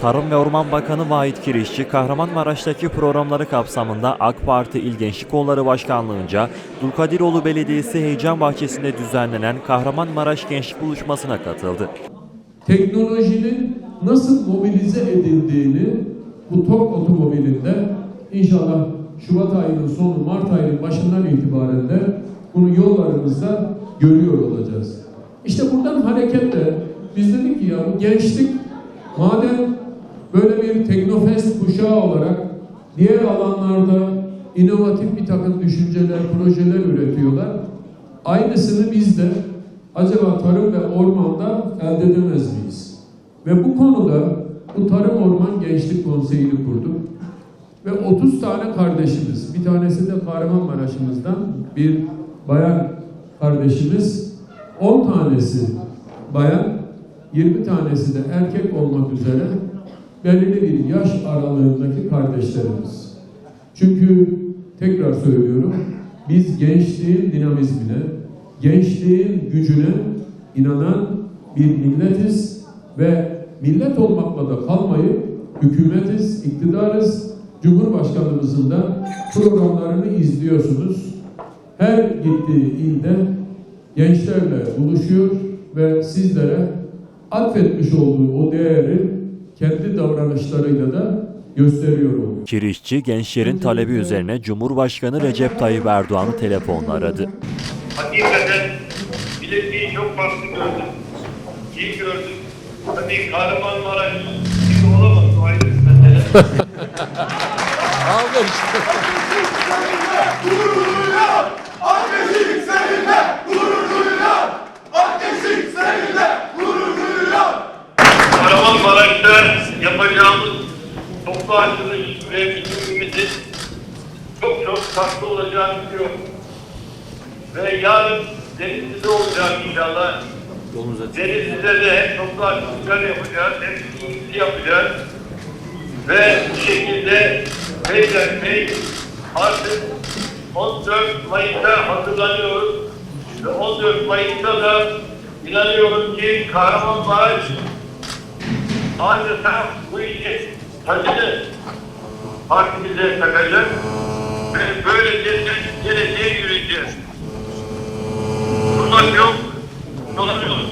Tarım ve Orman Bakanı Vahit Kirişçi, Kahramanmaraş'taki programları kapsamında AK Parti İl Gençlik Kolları Başkanlığınca Dulkadiroğlu Belediyesi Heyecan Bahçesi'nde düzenlenen Kahramanmaraş Gençlik Buluşması'na katıldı. teknolojinin nasıl mobilize edildiğini bu TOK otomobilinde inşallah Şubat ayının sonu Mart ayının başından itibaren de bunu yollarımızda görüyor olacağız. İşte buradan hareketle biz dedik ki ya bu gençlik madem böyle bir teknofest kuşağı olarak diğer alanlarda inovatif bir takım düşünceler, projeler üretiyorlar. Aynısını biz de acaba tarım ve ormanda elde edemez miyiz? Ve bu konuda bu Tarım Orman Gençlik Konseyi'ni kurduk. Ve 30 tane kardeşimiz, bir tanesi de Kahramanmaraş'ımızdan bir bayan kardeşimiz, 10 tanesi bayan, 20 tanesi de erkek olmak üzere belirli bir yaş aralığındaki kardeşlerimiz. Çünkü tekrar söylüyorum, biz gençliğin dinamizmine, gençliğin gücüne inanan bir milletiz ve millet olmakla da kalmayıp hükümetiz, iktidarız. Cumhurbaşkanımızın da programlarını izliyorsunuz. Her gittiği ilde gençlerle buluşuyor ve sizlere atfetmiş olduğu o değeri kendi davranışlarıyla da gösteriyor oluyor. Kirişçi, gençlerin talebi üzerine Cumhurbaşkanı Recep Tayyip Erdoğan'ı telefonla aradı. Hakikaten bilekliği çok farklı gördüm. İyi gördüm. Tabii Kahramanmaraş gibi olamaz o ayrı bir mesele. Ateşin bitimimizin çok çok farklı olacağını biliyorum. Ve yarın Denizli'de olacak inşallah. Denizli'de de hem toplu açılışlar yapacağız, hem bitimimizi yapacağız. Ve bu şekilde Beylerbeyi artık 14 Mayıs'ta hazırlanıyoruz. Ve 14 Mayıs'ta da inanıyorum ki Kahramanmaraş adeta bu işi tacını harfimize takacak ve böylece geleceğe yürüyeceğiz. Bunlar yok, dolanıyoruz.